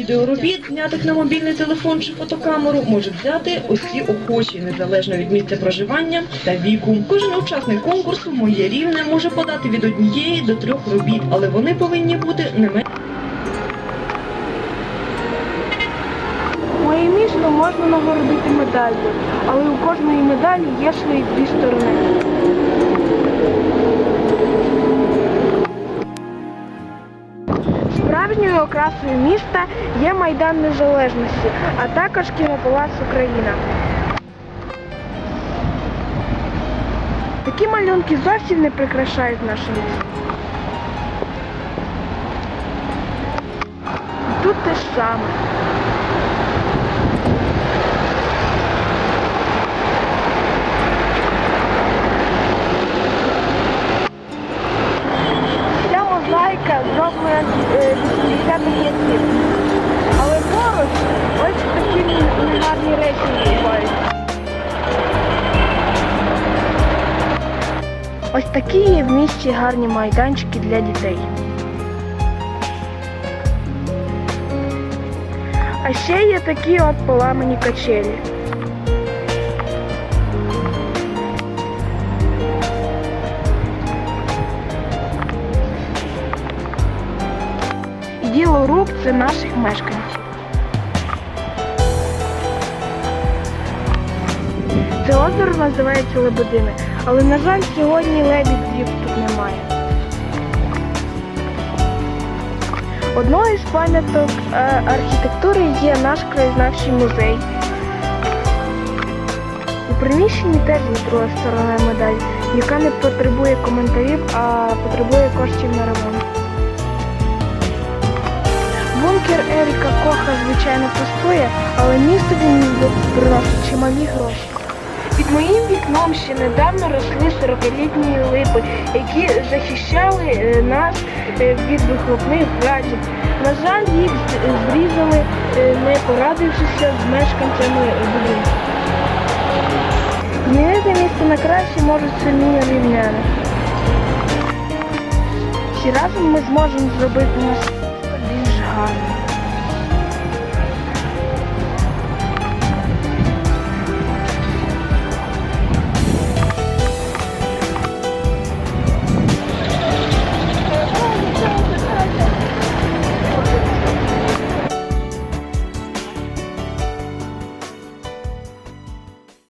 Відеоробіт, знятих на мобільний телефон чи фотокамеру, можуть взяти усі охочі, незалежно від місця проживання та віку. Кожен учасник конкурсу Моє рівне може подати від однієї до трьох робіт, але вони повинні бути не менше. Моє місто можна нагородити медаллю, але у кожної медалі є свої дві сторони. Справжньою окрасою міста є Майдан Незалежності, а також кінопалац Україна. Такі малюнки зовсім не прикрашають наше місто. Тут те ж саме. 80-х цим. Але поруч ось такі негарні речі відбуваються. Ось такі є в місті гарні майданчики для дітей. А ще є такі от поламані качелі. Рук це наших мешканців. Це озеро називається Лебедине, але, на жаль, сьогодні лебідів тут немає. Одною з пам'яток е, архітектури є наш краєзнавчий музей. У приміщенні теж є друга сторона медалі, яка не потребує коментарів, а потребує коштів на ремонт. Бункер Еріка Коха, звичайно, пустує, але місто він приносить чималі гроші. Під моїм вікном ще недавно росли 40-літні липи, які захищали е, нас е, від вихлопних газів. На жаль, їх зрізали, е, не порадившися з мешканцями будинку. Змінити місто на краще можуть самі рівняни. Всі разом ми зможемо зробити гарним.